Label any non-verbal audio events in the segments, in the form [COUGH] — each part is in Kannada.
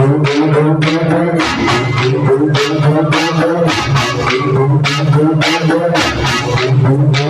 Thank you.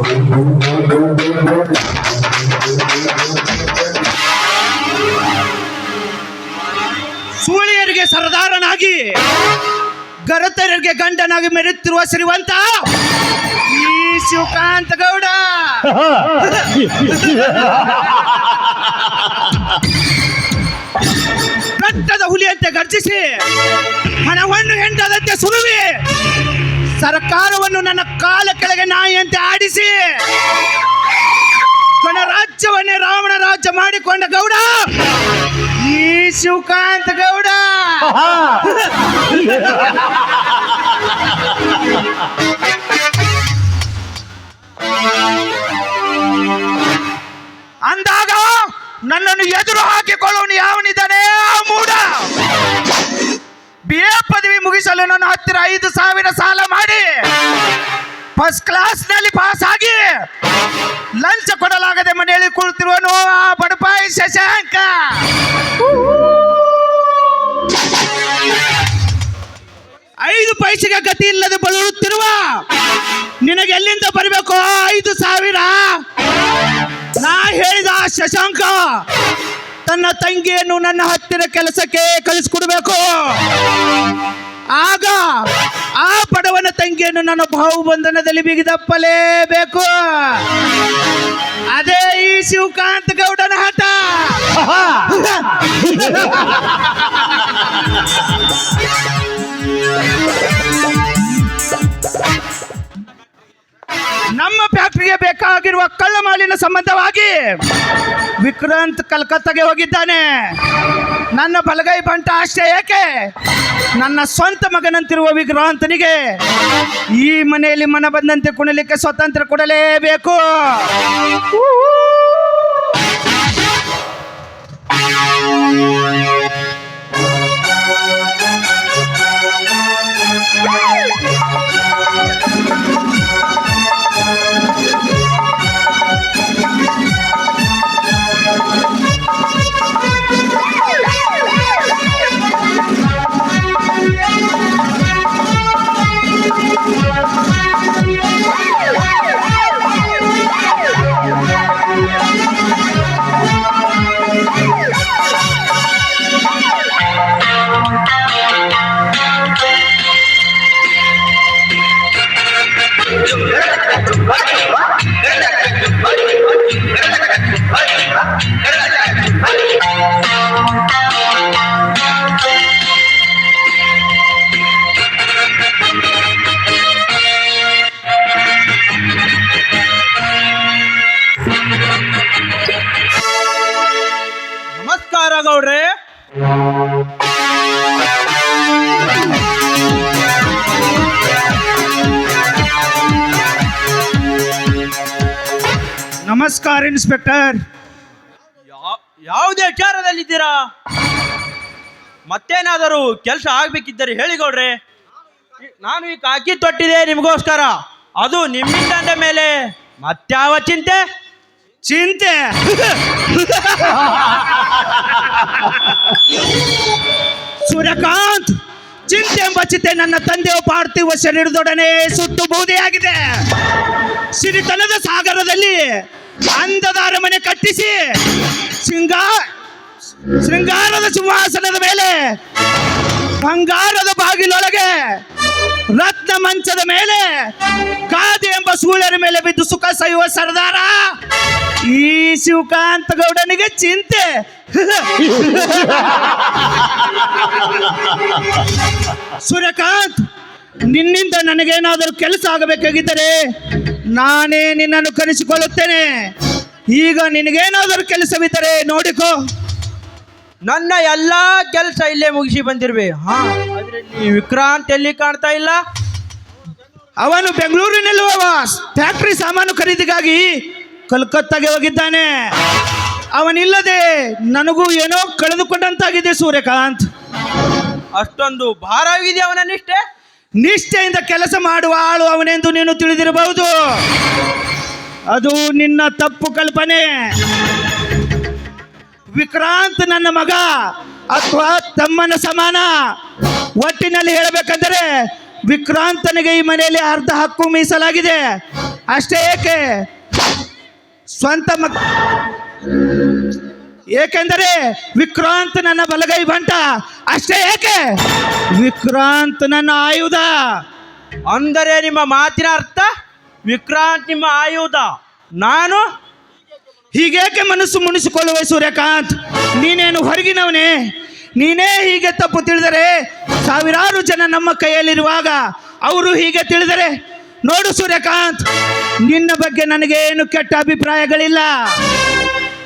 ಗರತರಿಗೆ ಗಂಡನಾಗಿ ಮೆರೆಯುತ್ತಿರುವ ಶ್ರೀವಂತ ಈ ಶಿವಕಾಂತ ಗೌಡ ಕಟ್ಟದ ಹುಲಿಯಂತೆ ಗರ್ಜಿಸಿ ಹಣವನ್ನು ಹೆಂಡದಂತೆ ಸುರುವಿ, ಸರ್ಕಾರವನ್ನು ನನ್ನ ಕಾಲ ಕೆಳಗೆ ನಾಯಿಯಂತೆ ಆಡಿಸಿ ಗಣರಾಜ್ಯವನ್ನೇ ರಾವಣ ರಾಜ್ಯ ಮಾಡಿಕೊಂಡ ಗೌಡ! ಈ ಶಿವಕಾಂತ ಗೌಡ! ಅಂದಾಗ ನನ್ನನ್ನು ಎದುರು ಹಾಕಿಕೊಳ್ಳೋನು ಯಾವನಿದ್ದಾನೆ? ಮೂಡ! ಬಿ ಎ ಪದವಿ ಮುಗಿಸಲು ನನ್ನ ಹತ್ತಿರ ಐದು ಸಾವಿರ ಸಾಲ ಮಾಡಿ! ಫಸ್ಟ್ ಕ್ಲಾಸ್ನಲ್ಲಿ ಪಾಸ್ ಆಗಿ ಲಂಚ ಕೊಡಲಾಗದೆ ಮನೆಯಲ್ಲಿ ಕುಳಿತಿರುವನು ಆ ಬಡಪಾಯಿ, ಶಶಾಂಕ. ಐದು ಪೈಸೆಗೆ ಗತಿ ಇಲ್ಲದೆ ಬಳಲುತ್ತಿರುವ ನಿನಗೆ ಎಲ್ಲಿಂದ ಬರಬೇಕು? ಐದು ಸಾವಿರ. ನಾ ಹೇಳಿದ ಶಶಾಂಕ, ತನ್ನ ತಂಗಿಯನ್ನು ನನ್ನ ಹತ್ತಿರ ಕೆಲಸಕ್ಕೆ ಕಳಿಸ್ಕೊಡ್ಬೇಕು. ಆಗ ಆ ಬಡವನ ತಂಗಿಯನ್ನು ನನ್ನ ಬಾಹುಬಂಧನದಲ್ಲಿ ಬಿಗಿದಪ್ಪಲೇಬೇಕು. ಅದೇ ಈ ಶಿವಕಾಂತ್ ಗೌಡನ ಹಠ. [LAUGHS] ನಮ್ಮ ಫ್ಯಾಕ್ಟರಿಗೆ ಬೇಕಾಗಿರುವ ಕಳ್ಳ ಮಾಲಿನ ಸಂಬಂಧವಾಗಿ ವಿಕ್ರಾಂತ್ ಕಲ್ಕತ್ತಾಗೆ ಹೋಗಿದ್ದಾನೆ. ನನ್ನ ಬಲಗೈ ಬಂಟ ಅಷ್ಟೇ ಏಕೆ? ನನ್ನ ಸ್ವಂತ ಮಗನಂತಿರುವ ವಿಕ್ರಾಂತನಿಗೆ ಈ ಮನೆಯಲ್ಲಿ ಮನ ಬಂದಂತೆ ಕುಣಲಿಕ್ಕೆ ಸ್ವಾತಂತ್ರ್ಯ ಕೊಡಲೇಬೇಕು. ಇನ್ಸ್ಪೆಕ್ಟರ್? ಯಾ- ಯಾವುದೇ ವಿಚಾರದಲ್ಲಿದ್ದೀರಾ? ಮತ್ತೇನಾದರೂ ಕೆಲಸ ಆಗ್ಬೇಕಿದ್ದರೆ ಹೇಳಿ ಗೌಡ್ರೆ. ನಾನು ಈ ಕಾಕಿ ತೊಟ್ಟಿದೆ ನಿಮಗೋಸ್ಕರ. ಅದು ನಿಮ್ಮಿಂದ ಅಂದ ಮೇಲೆ ಮತ್ಯಾವ ಚಿಂತೆ? ಚಿಂತೆ? ಸೂರ್ಯಕಾಂತ್ ಚಿಂತೆ ಎಂಬ ಚಿಂತೆ ನನ್ನ ತಂದೆಯ ಪಾರ್ಥಿವ ಶರೀರದೊಡನೆ ಸುತ್ತು ಬೂದಿಯಾಗಿದೆ. ಸಿರಿತನದ ಸಾಗರದಲ್ಲಿ ಅಂದದ ಅರಮನೆ ಕಟ್ಟಿಸಿ. ಶೃಂಗಾರ, ಶೃಂಗಾರದ ಸಿಂಹಾಸನದ ಮೇಲೆ, ಬಂಗಾರದ ಬಾಗಿಲೊಳಗೆ, ರತ್ನ ಮಂಚದ ಮೇಲೆ ಕಾದಿ ಎಂಬ ಸೂಳ್ಯರ ಮೇಲೆ ಬಿದ್ದು ಸುಖ ಸೈವ ಸರ್ದಾರ. ಈ ಶಿವಕಾಂತ ಗೌಡನಿಗೆ ಚಿಂತೆ. ಸೂರ್ಯಕಾಂತ್ ನಿನ್ನಿಂದ ನನಗೇನಾದರೂ ಕೆಲಸ ಆಗಬೇಕಾಗಿದ್ದರೆ ನಾನೇ ನಿನ್ನನ್ನು ಕರೆಸಿಕೊಳ್ಳುತ್ತೇನೆ. ಈಗ ನಿನಗೇನಾದರೂ ಕೆಲಸವಿದ್ದರೆ ನೋಡಿಕೋ. ನನ್ನ ಎಲ್ಲ ಕೆಲಸ ಇಲ್ಲೇ ಮುಗಿಸಿ ಬಂದಿರ್ವೆ. ಹಾ ಆದ್ರೆ ನೀ ವಿಕ್ರಾಂತ್ ಎಲ್ಲಿ ಕಾಣ್ತಾ ಇಲ್ಲ? ಅವನು ಬೆಂಗಳೂರಿನಲ್ಲಿರುವ ಫ್ಯಾಕ್ಟರಿ ಸಾಮಾನು ಖರೀದಿಗಾಗಿ ಕಲ್ಕತ್ತಾಗೆ ಹೋಗಿದ್ದಾನೆ. ಅವನಿಲ್ಲದೆ ನನಗೂ ಏನೋ ಕಳೆದುಕೊಂಡಂತಾಗಿದೆ ಸೂರ್ಯಕಾಂತ್. ಅಷ್ಟೊಂದು ಭಾರವಿದೆ ಅವನ ನಿಷ್ಠೆ? ನಿಷ್ಠೆಯಿಂದ ಕೆಲಸ ಮಾಡುವ ಆಳು ಅವನೆಂದು ನೀನು ತಿಳಿದಿರಬಹುದು. ಅದು ನಿನ್ನ ತಪ್ಪು ಕಲ್ಪನೆ. ವಿಕ್ರಾಂತ್ ನನ್ನ ಮಗ ಅಥವಾ ತಮ್ಮನ ಸಮಾನ. ಒಟ್ಟಿನಲ್ಲಿ ಹೇಳಬೇಕಂದರೆ ವಿಕ್ರಾಂತನಿಗೆ ಈ ಮನೆಯಲ್ಲಿ ಅರ್ಧ ಹಕ್ಕು ಮೀಸಲಾಗಿದೆ. ಅಷ್ಟೇ ಏಕೆ? ಸ್ವಂತ ಮಗ ಏಕೆಂದರೆ ವಿಕ್ರಾಂತ್ ನನ್ನ ಬಲಗೈ ಬಂಟ. ಅಷ್ಟೇ ಏಕೆ? ವಿಕ್ರಾಂತ್ ನನ್ನ ಆಯುಧ. ಅಂದರೆ ನಿಮ್ಮ ಮಾತಿನ ಅರ್ಥ ವಿಕ್ರಾಂತ್ ನಿಮ್ಮ ಆಯುಧ. ನಾನು? ಹೀಗೇಕೆ ಮನಸ್ಸು ಮುನಿಸಿಕೊಳ್ಳುವ ಸೂರ್ಯಕಾಂತ್? ನೀನೇನು ಹೊರಗಿನವನೇ? ನೀನೇ ಹೀಗೆ ತಪ್ಪು ತಿಳಿದರೆ ಸಾವಿರಾರು ಜನ ನಮ್ಮ ಕೈಯಲ್ಲಿರುವಾಗ ಅವರು ಹೀಗೆ ತಿಳಿದರೆ. ನೋಡು ಸೂರ್ಯಕಾಂತ್ ನಿನ್ನ ಬಗ್ಗೆ ನನಗೇನು ಕೆಟ್ಟ ಅಭಿಪ್ರಾಯಗಳಿಲ್ಲ.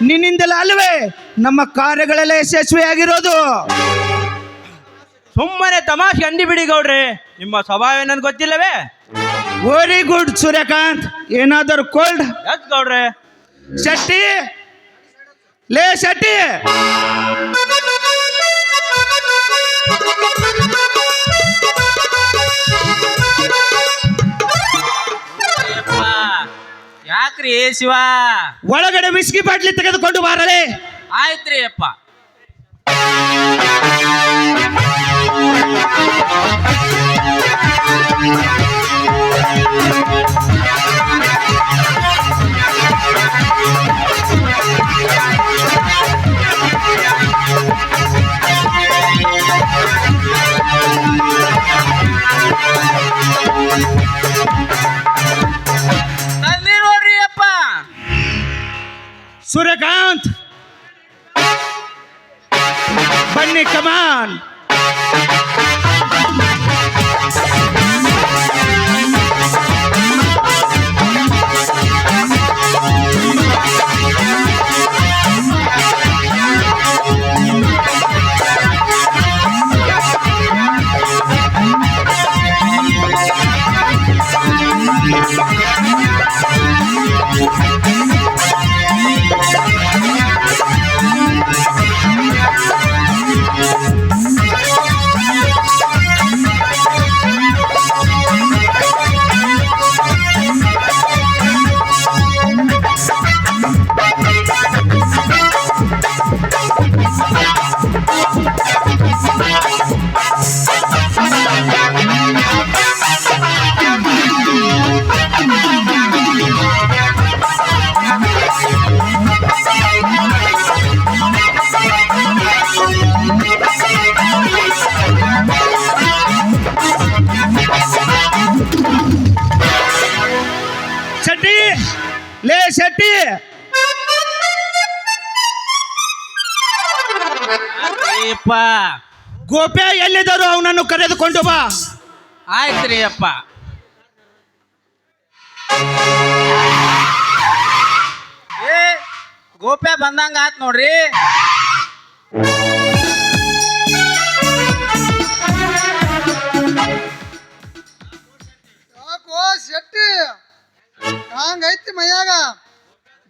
ನಿನ್ನಿಂದಲೇ ಅಲ್ವೇ ನಮ್ಮ ಕಾರ್ಯಗಳೆಲ್ಲ ಯಶಸ್ವಿಯಾಗಿರೋದು. ಸುಮ್ಮನೆ ತಮಾಷೆ ಅಂಡಿ ಬಿಡಿ ಗೌಡ್ರಿ ನಿಮ್ಮ ಸ್ವಭಾವ ನನ್ಗೆ ಗೊತ್ತಿಲ್ಲವೇ? Very good Suryakant. ಏನಾದರೂ ಕೋಲ್ಡ್ ಎಸ್ ಗೌಡ್ರೆ. ಶೆಟ್ಟಿ ಲೇ ಶೆಟ್ಟಿ. ಯಾಕ್ರಿ ಶಿವ? ಒಳಗಡೆ ವಿಸ್ಕಿ ಬಾಟ್ಲಿ ತೆಗೆದುಕೊಂಡು ಬಾರಲೆ. ಆಯ್ತ್ರಿ ಅಪ್ಪ. सूर्यकांत बन्नी कमान ಶೆಟ್ಟಿ. ಅಪ್ಪ ಗೋಪ್ಯ ಎಲ್ಲಿದ್ದರು ಅವನನ್ನು ಕರೆದುಕೊಂಡು ಬಾ. ಆಯ್ತ್ರಿ ಅಪ್ಪ. ಏ ಗೋಪ್ಯ ಬಂದಂಗ ಆತ್ ನೋಡ್ರಿ. ಶೆಟ್ಟಿ? ಹಂಗೈತಿ ಮೈಯಾಗ.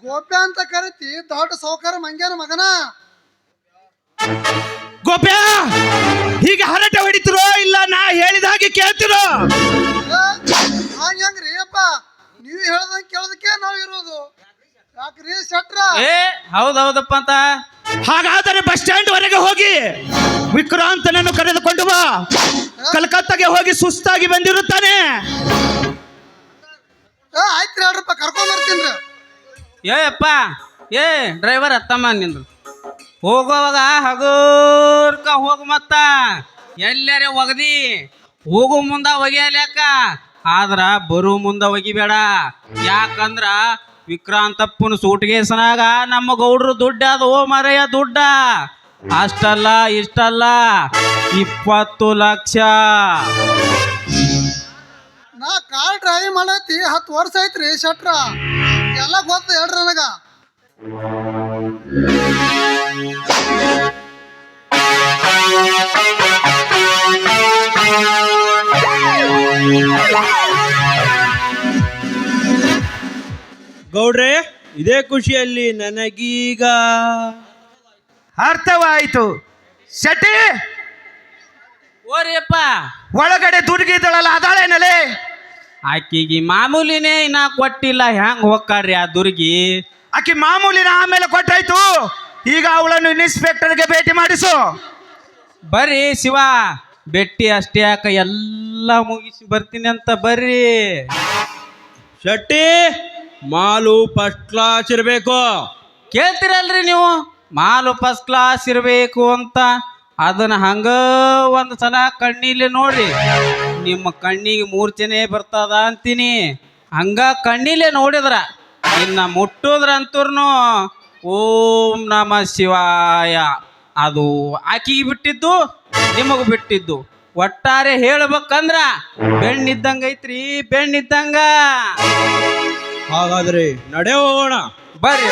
ಗೋಪ್ಯ ಅಂತ ಕರಿತಿ ದೊಡ್ಡ ಸೌಕರ್ಯ ಮಂಗ್ಯಾನ ಮಗನ. ಗೋಪ್ಯ ಹೀಗೆ ಹರಟೆ ಹೊಡಿತಿರೋ ಇಲ್ಲ ನಾ ಹೇಳಿದ ಹಾಗೆ ಕೇಳ್ತಿರೋ? ಹಂಗ್ರಿ ಅಪ್ಪ ನೀವು ಹೇಳ್ದಂಗೆ ಕೇಳೋದಕ್ಕೆ ನಾವು ಇರೋದು. ಯಾಕ್ರಿ ಶೆಟ್ರ? ಏ ಹೌದ್ ಹೌದಪ್ಪ ಅಂತ. ಹಾಗಾದರೆ ಬಸ್ ಸ್ಟ್ಯಾಂಡ್ ವರೆಗೆ ಹೋಗಿ ವಿಕ್ರಾಂತನನ್ನು ಕರೆದುಕೊಂಡು ಬಾ. ಕಲ್ಕತ್ತಾಗೆ ಹೋಗಿ ಸುಸ್ತಾಗಿ ಬಂದಿರುತ್ತಾನೆ. ಆಯ್ತು ಹೇಳ್ರಪ್ಪ ಕರ್ಕೊಂಡ್ ಬರ್ತೀನಿ ಏ ಅಪ್ಪ ಏ ಡ್ರೈವರ್ ಅತ್ತಮ್ಮ ನಿಂದು ಹೋಗೋವಾಗ ಹಗೂರ್ಕ ಹೋಗು ಮತ್ತ. ಎಲ್ಲರೇ ಒಗದಿ. ಹೋಗು ಮುಂದ ಒಗೆಯಲ್ಯಾಕ ಆದ್ರ ಬರು ಮುಂದ ಒಗಿಬೇಡ. ಯಾಕಂದ್ರ ವಿಕ್ರಾಂತಪ್ಪನ ಸೂಟ್ಗೇಸನಾಗ ನಮ್ಮ ಗೌಡ್ರು ದುಡ್ಡ ಅದು, ಓ ಮರೆಯ ದುಡ್ಡ. ಅಷ್ಟಲ್ಲ, ಇಷ್ಟಲ್ಲ, ಇಪ್ಪತ್ತು ಲಕ್ಷ. ನಾ ಕಾರ್ ಡ್ರೈವ್ ಮಾಡತ್ತಿ ಹತ್ತು ವರ್ಷ ಐತ್ರಿ ಶಟ್ರ. ಎಲ್ಲ ಗೊತ್ತು ಹೇಳ್ರಿ ನನಗ. ಗೌಡ್ರೆ ಇದೇ ಖುಷಿಯಲ್ಲಿ ನನಗೀಗ. ಅರ್ಥವಾಯಿತು. ಶೆಟ್ಟಿ ಓರಿಯಪ್ಪ. ಒಳಗಡೆ ದುರ್ಗಿದಳಲ್ಲ ಅದಾಳೇನಲೇ? ಆಕಿಗೆ ಮಾಮೂಲಿನೇ ಇನ್ನ ಕೊಟ್ಟಿಲ್ಲ ಹೆಂಗ್ ಹೋಗ್ಕಾರ್ರಿ ಆ ದುರ್ಗಿ? ಆಕಿ ಮಾಮೂಲಿನ ಆಮೇಲೆ ಕೊಟ್ಟಾಯ್ತು. ಈಗ ಅವಳನ್ನು ಇನ್ಸ್ಪೆಕ್ಟರ್ಗೆ ಭೇಟಿ ಮಾಡಿಸು. ಬರ್ರಿ ಶಿವ ಬೆಟ್ಟಿ ಅಷ್ಟೇ ಯಾಕ ಎಲ್ಲ ಮುಗಿಸಿ ಬರ್ತೀನಿ ಅಂತ ಬರ್ರಿ. ಶೆಟ್ಟಿ ಮಾಲು ಫಸ್ಟ್ ಕ್ಲಾಸ್ ಇರಬೇಕು. ಕೇಳ್ತಿರಲ್ರಿ ನೀವು? ಮಾಲು ಫಸ್ಟ್ ಕ್ಲಾಸ್ ಇರಬೇಕು ಅಂತ. ಅದನ್ನ ಹಂಗ ಒಂದು ಸಲ ಕಣ್ಣಿಲ್ಲಿ ನೋಡ್ರಿ. ನಿಮ್ಮ ಕಣ್ಣಿಗೆ ಮೂರ್ಛನೆ ಬರ್ತದ ಅಂತೀನಿ. ಹಂಗ ಕಣ್ಣಿಲೆ ನೋಡಿದ್ರ ಇನ್ನ ಮುಟ್ಟೋದ್ರ ಅಂತೂರ್ನು ಓಂ ನಮ ಶಿವಾಯ. ಅದು ಆಕಿಗೆ ಬಿಟ್ಟಿದ್ದು ನಿಮಗೆ ಬಿಟ್ಟಿದ್ದು. ಒಟ್ಟಾರೆ ಹೇಳ್ಬೇಕಂದ್ರ ಬೆಣ್ಣಿದ್ದಂಗ ಐತ್ರಿ ಬೆಣ್ಣಿದ್ದಂಗ. ಹಾಗಾದ್ರೆ ನಡೆ ಹೋಗೋಣ ಬರ್ರಿ.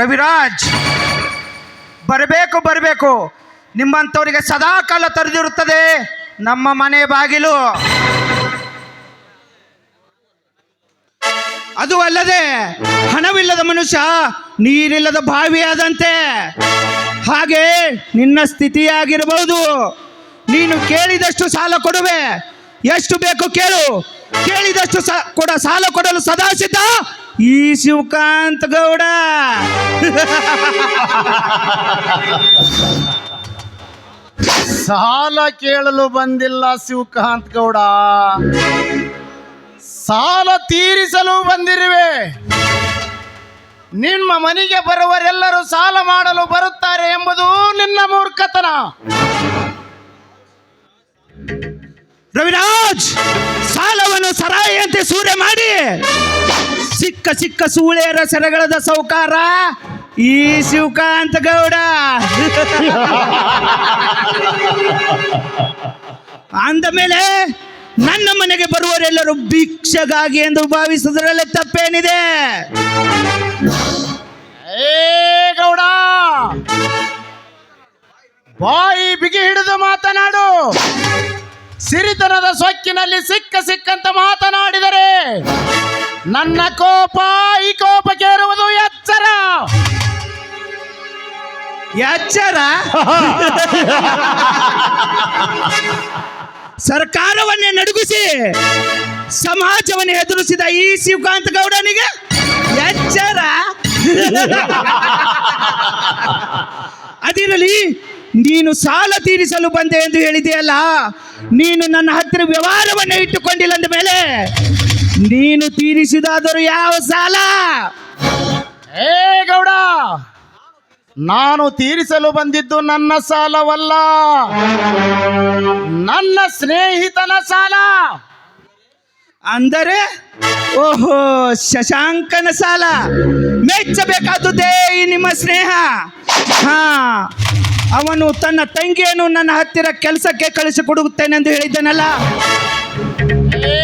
ರವಿರಾಜ್, ಬರಬೇಕು ಬರಬೇಕು. ನಿಮ್ಮಂಥವರಿಗೆ ಸದಾ ಕಾಲ ತೆರೆದಿರುತ್ತದೆ ನಮ್ಮ ಮನೆ ಬಾಗಿಲು. ಅದು ಅಲ್ಲದೆ ಹಣವಿಲ್ಲದ ಮನುಷ್ಯ, ನೀರಿಲ್ಲದ ಬಾವಿಯಾದಂತೆ. ಹಾಗೆ ನಿನ್ನ ಸ್ಥಿತಿಯಾಗಿರಬಹುದು. ನೀನು ಕೇಳಿದಷ್ಟು ಸಾಲ ಕೊಡುವೆ. ಎಷ್ಟು ಬೇಕು ಕೇಳು. ಕೇಳಿದಷ್ಟು ಕೊಡ ಸಾಲ ಕೊಡಲು ಸದಾ ಸಿದ್ಧ ಈ ಶಿವಕಾಂತ್ ಗೌಡ. ಸಾಲ ಕೇಳಲು ಬಂದಿಲ್ಲ ಶಿವಕಾಂತ್ ಗೌಡ. ಸಾಲ ತೀರಿಸಲು ಬಂದಿರುವೆ. ನಿಮ್ಮ ಮನೆಗೆ ಬರುವರೆಲ್ಲರೂ ಸಾಲ ಮಾಡಲು ಬರುತ್ತಾರೆ ಎಂಬುದು ನಿನ್ನ ಮೂರ್ಖತನ. ರವಿರಾಜ್, ಸಾಲವನ್ನು ಸರಾಯಿಯಂತೆ ಸೂರೆ ಮಾಡಿ. ಸಿಕ್ಕ ಸಿಕ್ಕ ಸೂಳೆಯರ ಸೆರೆಗಳದ ಸೌಕಾರ, ಈ ಶಿವಕಾಂತ ಗೌಡ. ಅಂದ ಮೇಲೆ ನನ್ನ ಮನೆಗೆ ಬರುವರೆಲ್ಲರೂ ಭಿಕ್ಷಗಾಗಿ ಎಂದು ಭಾವಿಸುವುದರಲ್ಲಿ ತಪ್ಪೇನಿದೆ. ಏ ಗೌಡ, ಬಾಯಿ ಬಿಗಿ ಹಿಡಿದು ಮಾತನಾಡು. ಸಿರಿತನದ ಸೊಕ್ಕಿನಲ್ಲಿ ಸಿಕ್ಕ ಸಿಕ್ಕಂತ ಮಾತನಾಡಿದರೆ ನನ್ನ ಕೋಪ ಈ ಕೋಪಕ್ಕೆ ಇರುವುದು ಎಚ್ಚರ. ಎಚ್ಚರ? [LAUGHS] ಸರ್ಕಾರವನ್ನೇ ನಡುಗಿಸಿ ಸಮಾಜವನ್ನು ಎದುರಿಸಿದ ಈ ಶಿವಕಾಂತ ಗೌಡನಿಗೆ ಎಚ್ಚರ? [LAUGHS] ಅದಿರಲಿ ನೀನು ಸಾಲ ತೀರಿಸಲು ಬಂದೆ ಎಂದು ಹೇಳಿದೆಯಲ್ಲ ನೀನು ನನ್ನ ಹತ್ತಿರ ವ್ಯವಹಾರವನ್ನು ಇಟ್ಟುಕೊಂಡಿಲ್ಲ ಅಂದ ಮೇಲೆ ನೀನು ತೀರಿಸಿದಾದರೂ ಯಾವ ಸಾಲ? ಏ ಗೌಡ ನಾನು ತೀರಿಸಲು ಬಂದಿದ್ದು ನನ್ನ ಸಾಲವಲ್ಲ. ನನ್ನ ಸ್ನೇಹಿತನ ಸಾಲ. ಅಂದರೆ ಓಹೋ ಶಶಾಂಕನ ಸಾಲ. ಮೆಚ್ಚಬೇಕಾದುದೇ ಈ ನಿಮ್ಮ ಸ್ನೇಹ. ಹಾ ಅವನು ತನ್ನ ತಂಗಿಯನ್ನು ನನ್ನ ಹತ್ತಿರ ಕೆಲಸಕ್ಕೆ ಕಳಿಸಿಕೊಡುತ್ತೇನೆಂದು ಹೇಳಿದ್ದನಲ್ಲ? ಏ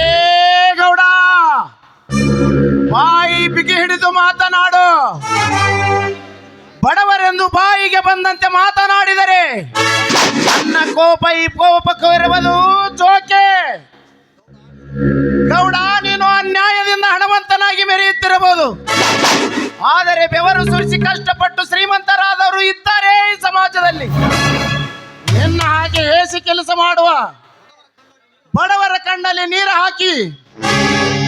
ಗೌಡ, ಬಾಯಿ ಬಿಗಿ ಹಿಡಿದು ಮಾತನಾಡು. ಬಡವರೆಂದು ಬಾಯಿಗೆ ಬಂದಂತೆ ಮಾತನಾಡಿದರೆ ನನ್ನ ಕೋಪ ಈ ಕೋಪಕ್ಕೆ ಚೋಕೆ ಜೋಕೆ. ಗೌಡ, ನೀನು ಅನ್ಯಾಯದಿಂದ ಹಣವಂತನಾಗಿ ಮೆರೆಯುತ್ತಿರಬಹುದು. ಆದರೆ ಬೆವರು ಸುರಿಸಿ ಕಷ್ಟಪಟ್ಟು ಕೆಲಸ ಮಾಡುವ. ಬಡವರ ಕಣ್ಣಲ್ಲಿ ನೀರು ಹಾಕಿ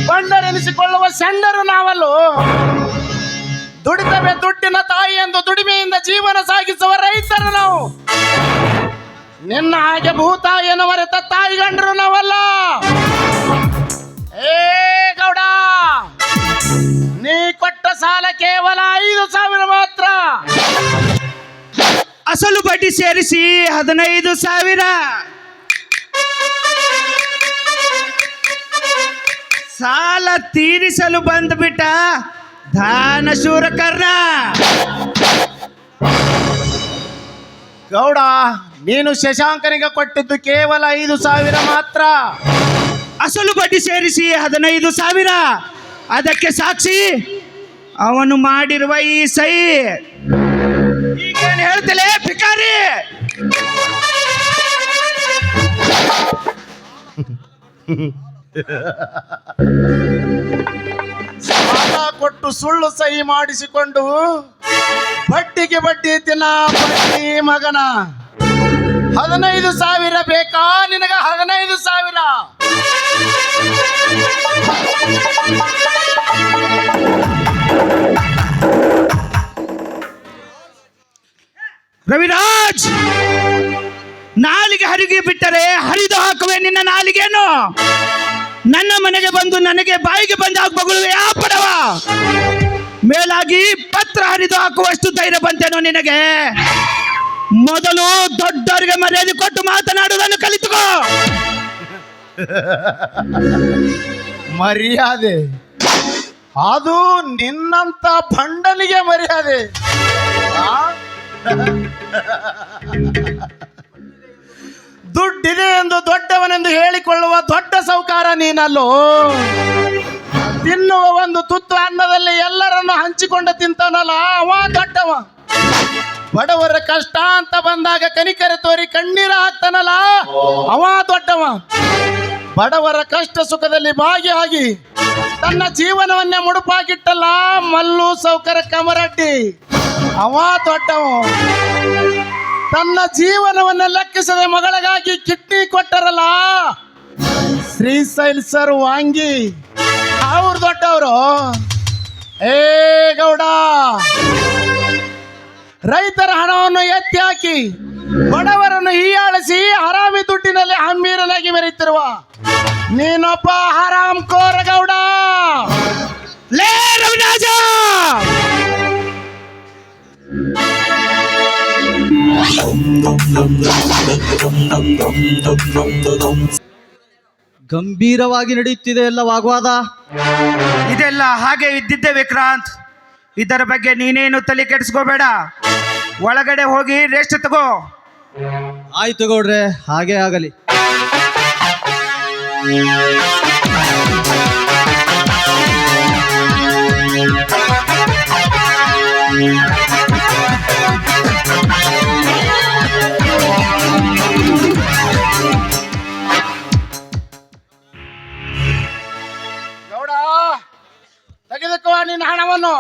ಬಂಡರೆನಿಸಿಕೊಳ್ಳುವ ಸಣ್ಣರು ನಾವಲ್ಲೋ. ದುಡಿತವೆ ದುಡ್ಡಿನ ತಾಯಿ ಎಂದು ದುಡಿಮೆಯಿಂದ ಜೀವನ ಸಾಗಿಸುವ ರೈತರು ನಾವು. ನಿನ್ನ ಹಾಗೆ ಭೂತಾಯಿಯನ್ನು ಮರೆತ ತಾಯಿ ಗಂಡರು ನಾವಲ್ಲ. ಏ ಗೌಡ, ನೀ ಕೊಟ್ಟ ಸಾಲ ಕೇವಲ ಐದು ಸಾವಿರ ಮಾತ್ರ. ಅಸಲು ಬಡ್ಡಿ ಸೇರಿಸಿ ಹದಿನೈದು ಸಾವಿರ. ಸಾಲ ತೀರಿಸಲು ಬಂದ್ಬಿಟ್ಟ ದಾನಶೂರ ಕರ್ಣ. ಗೌಡ ನೀನು ಶಶಾಂಕನಿಗೆ ಕೊಟ್ಟಿದ್ದು ಕೇವಲ ಐದು ಸಾವಿರ ಮಾತ್ರ. ಅಸಲು ಬಡ್ಡಿ ಸೇರಿಸಿ ಹದಿನೈದು ಸಾವಿರ. ಅದಕ್ಕೆ ಸಾಕ್ಷಿ ಅವನು ಮಾಡಿರುವ ಈ ಸೈ. ಈಗೇನು ಹೇಳ್ತಿಲ್ಲ ಭಿಕಾರಿ! ಸಾಲ ಕೊಟ್ಟು ಸುಳ್ಳು ಸಹಿ ಮಾಡಿಸಿಕೊಂಡು ಬಡ್ಡಿಗೆ ಬಡ್ಡಿ ತಿನ್ನ ಬಡ್ಡಿ ಮಗನ. ಹದಿನೈದು ಸಾವಿರ ಬೇಕಾ? ನಿನಗ ಹದಿನೈದು ಸಾವಿರ. ರವಿರಾಜ್! ನಾಲಿಗೆ ಹರಿಗೆ ಬಿಟ್ಟರೆ ಹರಿದು ಹಾಕುವೆ ನಿನ್ನ ನಾಲಿಗೆಯನ್ನು. ನನ್ನ ಮನೆಗೆ ಬಂದು ನನಗೆ ಬಾಯಿಗೆ ಬಂದಾಗ ಬಗಳುವೆ ಯಾವ ಪಡವ. ಮೇಲಾಗಿ ಪತ್ರ ಹರಿದು ಹಾಕುವಷ್ಟು ಧೈರ್ಯ ಬಂತೇನೋ ನಿನಗೆ. ಮೊದಲು ದೊಡ್ಡವರಿಗೆ ಮರ್ಯಾದೆ ಕೊಟ್ಟು ಮಾತನಾಡುವುದನ್ನು ಕಲಿತುಕೋ. ಮರ್ಯಾದೆ. ಅದು ನಿನ್ನಂತ ಭಂಡನಿಗೆ ಮರ್ಯಾದೆ? ದುಡ್ಡಿದೆ ಎಂದು ದೊಡ್ಡವನೆಂದು ಹೇಳಿಕೊಳ್ಳುವ ದೊಡ್ಡ ಸೌಕಾರ ನೀನಲ್ಲೋ? ತಿನ್ನುವ ಒಂದು ತುತ್ತು ಅನ್ನದಲ್ಲಿ ಎಲ್ಲರನ್ನು ಹಂಚಿಕೊಂಡು ತಿಂತಾನಲ್ಲ ಅವ ದೊಡ್ಡವ? ಬಡವರ ಕಷ್ಟ ಅಂತ ಬಂದಾಗ ಕನಿಕರ ತೋರಿ ಕಣ್ಣೀರ ಹಾಕ್ತಾನಲ್ಲ ಅವ ದೊಡ್ಡವ? ಬಡವರ ಕಷ್ಟ ಸುಖದಲ್ಲಿ ಭಾಗಿಯಾಗಿ ತನ್ನ ಜೀವನವನ್ನೇ ಮುಡುಪಾಗಿಟ್ಟಲ್ಲ ಮಲ್ಲು ಸೌಕರ ಕಮರಡ್ಡಿ ಅವ ದೊಡ್ಡವ. ತನ್ನ ಜೀವನವನ್ನ ಲೆಕ್ಕಿಸದೆ ಮಗಳಿಗಾಗಿ ಕಿಡ್ನಿ ಕೊಟ್ಟರಲ್ಲ? ಶ್ರೀಶೈಲ್ ಸರ್ ವಾಂಗಿ. ಅವ್ರು ದೊಡ್ಡವರು. ಏ ಗೌಡ. ರೈತರ ಹಣವನ್ನು ಎತ್ತಿ ಹಾಕಿ ಬಡವರನ್ನು ಹೀಯಾಳಿಸಿ ಹರಾಮಿ ದುಡ್ಡಿನಲ್ಲಿ ಹಮ್ಮೀರನಾಗಿ ಮೆರೆಯುತ್ತಿರುವ ನೀನೊಬ್ಬ ಹರಾಮ್ ಕೋರ ಗೌಡ. ಲೇ ರವಿರಾಜ! ಗಂಭೀರವಾಗಿ ನಡೆಯುತ್ತಿದೆ ಎಲ್ಲ ವಾಗ್ವಾದ? ಇದೆಲ್ಲ ಹಾಗೆ ಇದ್ದಿದ್ದೆ ವಿಕ್ರಾಂತ್. ಇದರ ಬಗ್ಗೆ ನೀನೇನು ತಲೆ ಕೆಡಿಸ್ಕೋಬೇಡ. ಒಳಗಡೆ ಹೋಗಿ ರೆಸ್ಟ್ ತಗೋ. ಆಯ್ತು ಗೌಡ್ರೆ ಹಾಗೆ ಆಗಲಿ. ನಿನ್ನ ಹಣವನ್ನು.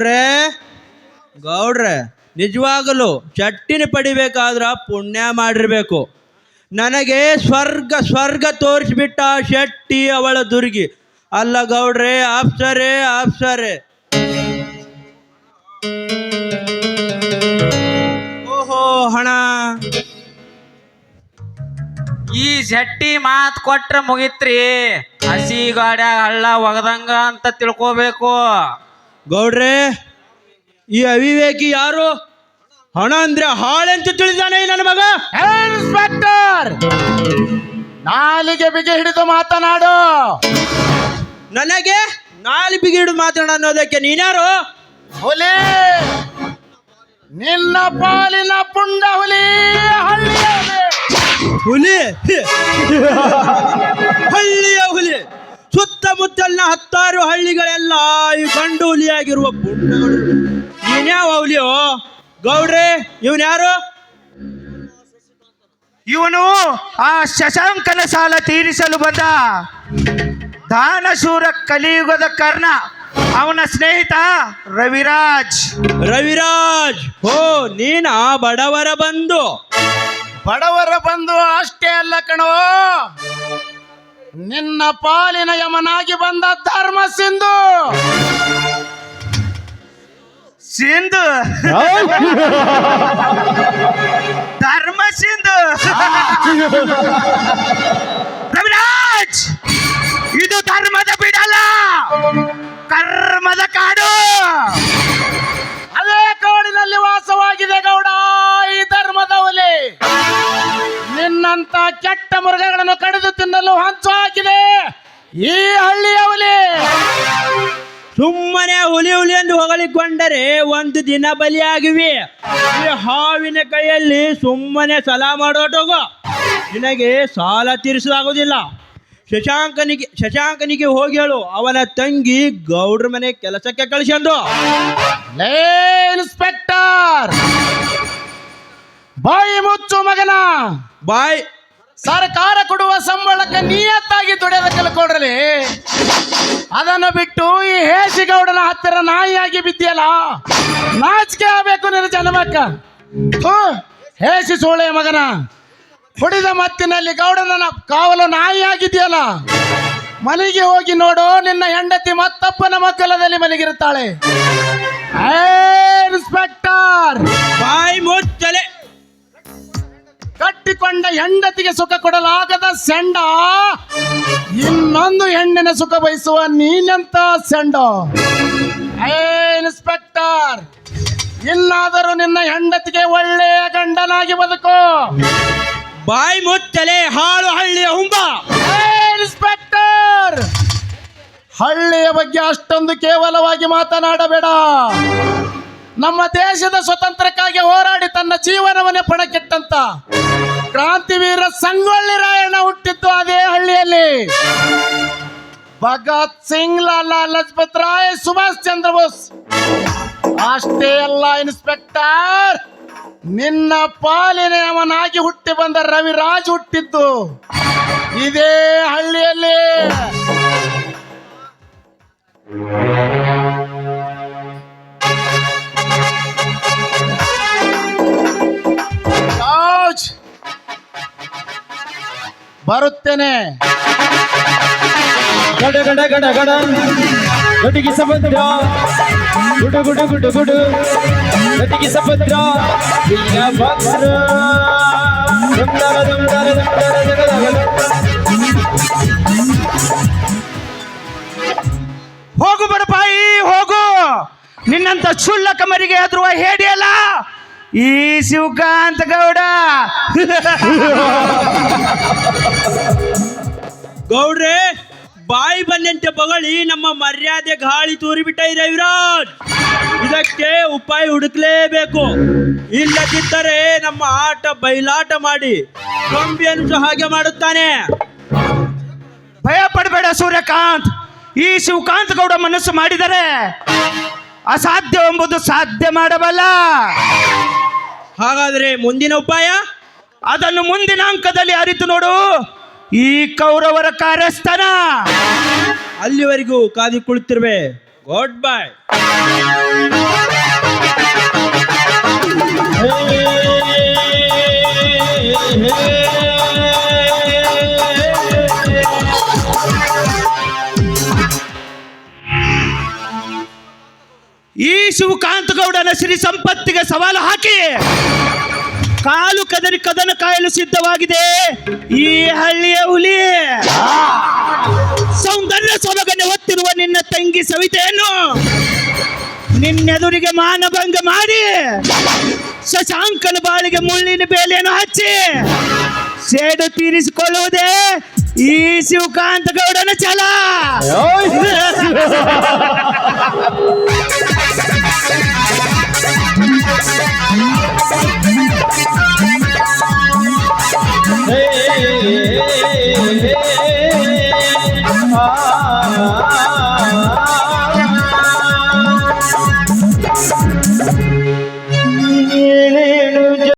ಗೌಡ್ರೆ ಗೌಡ್ರೆ, ನಿಜವಾಗಲು ಚಟ್ಟಿನ ಪಡಿಬೇಕಾದ್ರ ಪುಣ್ಯ ಮಾಡಿರಬೇಕು. ನನಗೆ ಸ್ವರ್ಗ ಸ್ವರ್ಗ ತೋರಿಸ್ಬಿಟ್ಟ ಶೆಟ್ಟಿ ಅವಳ ದುರ್ಗಿ. ಅಲ್ಲ ಗೌಡ್ರೆ, ಆಪ್ಸರೆ ಆಪ್ಸರೆ. ಓಹೋ ಹಣ. ಈ ಶೆಟ್ಟಿ ಮಾತ್ ಕೊಟ್ರ ಮುಗಿತ್ರಿ. ಹಸಿ ಗಾಡ್ಯಾಗ ಹಳ್ಳ ಒಗದಂಗ ಅಂತ ತಿಳ್ಕೋಬೇಕು. ಗೌಡ್ರೆ ಈ ಅವಿವೇಕಿ ಯಾರು? ಹಣ ಅಂದ್ರೆ ಹಾಳೆಂತ ತಿಳಿದಾನೆ ನನ್ನ ಮಗ? ಇನ್ಸ್ಪೆಕ್ಟರ್! ನಾಲಿಗೆ ಬಿಗಿ ಹಿಡಿದು ಮಾತನಾಡು! ನನಗೆ ನಾಲಿ ಬಿಗಿಡು ಮಾತಾಡ ಅನ್ನೋದಕ್ಕೆ ನೀನ್ಯಾರು? ಹುಲಿ! ನಿನ್ನ ಪಾಲಿನ ಪುಂಡ ಹುಲಿ ಹಳ್ಳಿಯ ಹುಲಿ. ಹುಲಿ? ಹಳ್ಳಿಯ ಹುಲಿ! ಸುತ್ತಮುತ್ತಲಿನ ಹತ್ತಾರು ಹಳ್ಳಿಗಳೆಲ್ಲ ಈ ಗಂಡು ಹುಲಿಯಾಗಿರುವ ಪುಂಡಗಳು ನೀನ್ಯಾವ ಹುಲಿಯೋ ಗೌಡ್ರೆ ಇವನ್ ಯಾರು? ಇವನು ಆ ಶಶಾಂಕನ ಸಾಲ ತೀರಿಸಲು ಬಂದ. ದಾನಶೂರ ಕಲಿಯುಗದ ಕರ್ಣ. ಅವನ ಸ್ನೇಹಿತ ರವಿರಾಜ್. ರವಿರಾಜ್ ಓ ನೀನ ಬಡವರ ಬಂದು ಬಡವರ ಬಂದು ಅಷ್ಟೇ ಅಲ್ಲ ಕಣೋ. ನಿನ್ನ ಪಾಲಿನ ಯಮನಾಗಿ ಬಂದ ಧರ್ಮ ಸಿಂಧು. ಸಿಂಧು. ಧರ್ಮ ಸಿಂಧು. ರವಿರಾಜ್, ಇದು ಧರ್ಮದ ಬಿಡಲ್ಲ. ಕರ್ಮದ ಕಾಡು. ಕಾಡಿನಲ್ಲಿ ವಾಸವಾಗಿದೆ ಗೌಡ, ಈ ಧರ್ಮದ ಹುಲಿ ನಿನ್ನಂತ ಕೆಟ್ಟ ಮೃಗಗಳನ್ನು ಕಡಿದು ತಿನ್ನಲು ಹಂಚು ಹಾಕಿದೆ ಈ ಹಳ್ಳಿಯ ಹುಲಿ ಸುಮ್ಮನೆ ಹುಲಿ ಹುಲಿ ಎಂದು ಹೊಗಳಿಕೊಂಡರೆ ಒಂದು ದಿನ ಬಲಿಯಾಗಿವೆ. ಈ ಹಾವಿನ ಕೈಯಲ್ಲಿ ಸುಮ್ಮನೆ ಸಲ ಮಾಡೋಟೋಗು. ನಿನಗೆ ಸಾಲ ತೀರಿಸಲಾಗುವುದಿಲ್ಲ. ಶಶಾಂಕನಿಗೆ ಶಶಾಂಕನಿಗೆ ಹೋಗಿ ಹೇಳು ಅವನ ತಂಗಿ ಗೌಡ್ರ ಮನೆ ಕೆಲಸಕ್ಕೆ ಕಳಿಸಂದು ಲೇ ಇನ್ಸ್ಪೆಕ್ಟರ್! ಬಾಯಿ ಮುಚ್ಚು ಮಗನ! ಬಾಯ್. ಸರ್ಕಾರ ಕೊಡುವ ಸಂಬಳಕ್ಕೆ ನಿಯತ್ತಾಗಿ ದುಡಿಯೋದ ಕಲ್ಕೊಡ್ರಲಿ ಅದನ್ನು ಬಿಟ್ಟು ಈ ಹೇಸಿಗೌಡನ ಹತ್ತಿರ ನಾಯಿಯಾಗಿ ಬಿದ್ದಿಯಲ್ಲ? ನಾಚಿಕೆ ಆಗಬೇಕು ನಿನ್ನ ಜನ್ಮಕ್ಕ. ಹೇಸಿ ಸೋಳೆ ಮಗನ. ಕುಡಿದ ಮತ್ತಿನಲ್ಲಿ ಗೌಡನ ಕಾವಲು ನಾಯಿಯಾಗಿದೆಯಲ್ಲ ಮನೆಗೆ ಹೋಗಿ ನೋಡು ನಿನ್ನ ಹೆಂಡತಿ ಮತ್ತಪ್ಪನ ಮಕ್ಕಳದಲ್ಲಿ ಮಲಗಿರುತ್ತಾಳೆ. ಇನ್ಸ್ಪೆಕ್ಟರ್! ಬಾಯಿ ಮುಚ್ಚಲೆ. ಕಟ್ಟಿಕೊಂಡ ಹೆಂಡತಿಗೆ ಸುಖ ಕೊಡಲಾಗದ ಸೆಂಡ ಇನ್ನೊಂದು ಹೆಣ್ಣಿನ ಸುಖ ಬಯಸುವ ನೀನೆಂತ ಸೆಂಡ? ಇನ್ಸ್ಪೆಕ್ಟರ್! ಇನ್ನಾದರೂ ನಿನ್ನ ಹೆಂಡತಿಗೆ ಒಳ್ಳೆಯ ಗಂಡನಾಗಿ ಬದುಕು. ಬಾಯ್ ಮುಚ್ಚಲೆ ಹಾಳು ಹಳ್ಳಿಯ ಹುಂಬ. ಇನ್ಸ್ಪೆಕ್ಟರ್, ಹಳ್ಳಿಯ ಬಗ್ಗೆ ಅಷ್ಟೊಂದು ಕೇವಲವಾಗಿ ಮಾತನಾಡಬೇಡ. ನಮ್ಮ ದೇಶದ ಸ್ವತಂತ್ರಕ್ಕಾಗಿ ಹೋರಾಡಿ ತನ್ನ ಜೀವನವನ್ನೇ ಪಣಕ್ಕಿಟ್ಟಂತ ಕ್ರಾಂತಿವೀರ ಸಂಗೊಳ್ಳಿ ರಾಯಣ್ಣ ಹುಟ್ಟಿದ್ದು ಅದೇ ಹಳ್ಳಿಯಲ್ಲಿ. ಭಗತ್ ಸಿಂಗ್, ಲಾಲಾ ಲಜಪತ್ ರಾಯ್, ಸುಭಾಷ್ ಚಂದ್ರ ಬೋಸ್. ಅಷ್ಟೇ ಅಲ್ಲ, ಇನ್ಸ್ಪೆಕ್ಟರ್. ನಿನ್ನ ಪಾಲಿನ ಅವನಾಗಿ ಹುಟ್ಟಿ ಬಂದ ರವಿರಾಜ್ ಹುಟ್ಟಿದ್ದು ಇದೇ ಹಳ್ಳಿಯಲ್ಲಿ! ಬರುತ್ತೇನೆ ಗಡ ಗಡ ಗಡ ಗಡ ಗಡಿಗೆ ಸಮುದ್ರ. ಗುಡು ಗುಡು ಗುಡು ಗುಡು. ಗಡಿಗೆ ಸಮುದ್ರ. ಹೋಗು ಬಡಪಾಯಿ ಹೋಗು. ನಿನ್ನಂತ ಕ್ಷುಲ್ಲಕ ಮರಿಗೆ ಹೆದರುವ ಹೇಡಿಯಲ್ಲ. ಈ ಶಿವಕಾಂತ ಗೌಡ. ಗೌಡ್ರೆ ಬಾಯಿ ಬಂದಂತೆ ಬಗಳಿ ನಮ್ಮ ಮರ್ಯಾದೆ ಗಾಳಿ ತೂರಿಬಿಟ್ಟ ರವಿರಾಜ್. ಇದಕ್ಕೆ ಉಪಾಯ ಹುಡುಕ್ಲೇಬೇಕು. ಇಲ್ಲದಿದ್ದರೆ ನಮ್ಮ ಆಟ ಬಯಲಾಟ ಮಾಡಿ ಕಂಬಿಯನ್ನು ಹಾಗೆ ಮಾಡುತ್ತಾನೆ. ಭಯ ಪಡಬೇಡ ಸೂರ್ಯಕಾಂತ್. ಈ ಶಿವಕಾಂತ್ ಗೌಡ ಮನಸ್ಸು ಮಾಡಿದರೆ ಅಸಾಧ್ಯ ಎಂಬುದು ಸಾಧ್ಯ ಮಾಡಬಲ್ಲ. ಹಾಗಾದ್ರೆ ಮುಂದಿನ ಉಪಾಯ? ಅದನ್ನು ಮುಂದಿನ ಅಂಕದಲ್ಲಿ ಅರಿತು ನೋಡು. ಈ ಕೌರವರ ಕಾರ್ಯಸ್ಥಾನ. ಅಲ್ಲಿವರೆಗೂ ಕಾದಿ ಕುಳಿತಿರುವೆ. ಗುಡ್ ಬಾಯ್ ಈ ಶಿವಕಾಂತ ಗೌಡನ ಸಿರಿ ಸಂಪತ್ತಿಗೆ ಸವಾಲು ಹಾಕಿ. ಕಾಲು ಕದರಿ ಕದನ ಕಾಯಲು ಸಿದ್ಧವಾಗಿದೆ. ಈ ಹಳ್ಳಿಯ ಹುಲಿ. ಸೌಂದರ್ಯ ಸೊಬಗನೆ ಹೊತ್ತಿರುವ ನಿನ್ನ ತಂಗಿ ಸವಿತೆಯನ್ನು ನಿನ್ನೆದುರಿಗೆ ಮಾನಭಂಗ ಮಾಡಿ ಶಶಾಂಕನ ಬಾಳಿಗೆ ಮುಳ್ಳಿನ ಬೇಲೆಯನ್ನು ಹಚ್ಚಿ ಸೇಡು ತೀರಿಸಿಕೊಳ್ಳುವುದೇ ಈ ಶಿವಕಾಂತ ಗೌಡನ ಛಲ.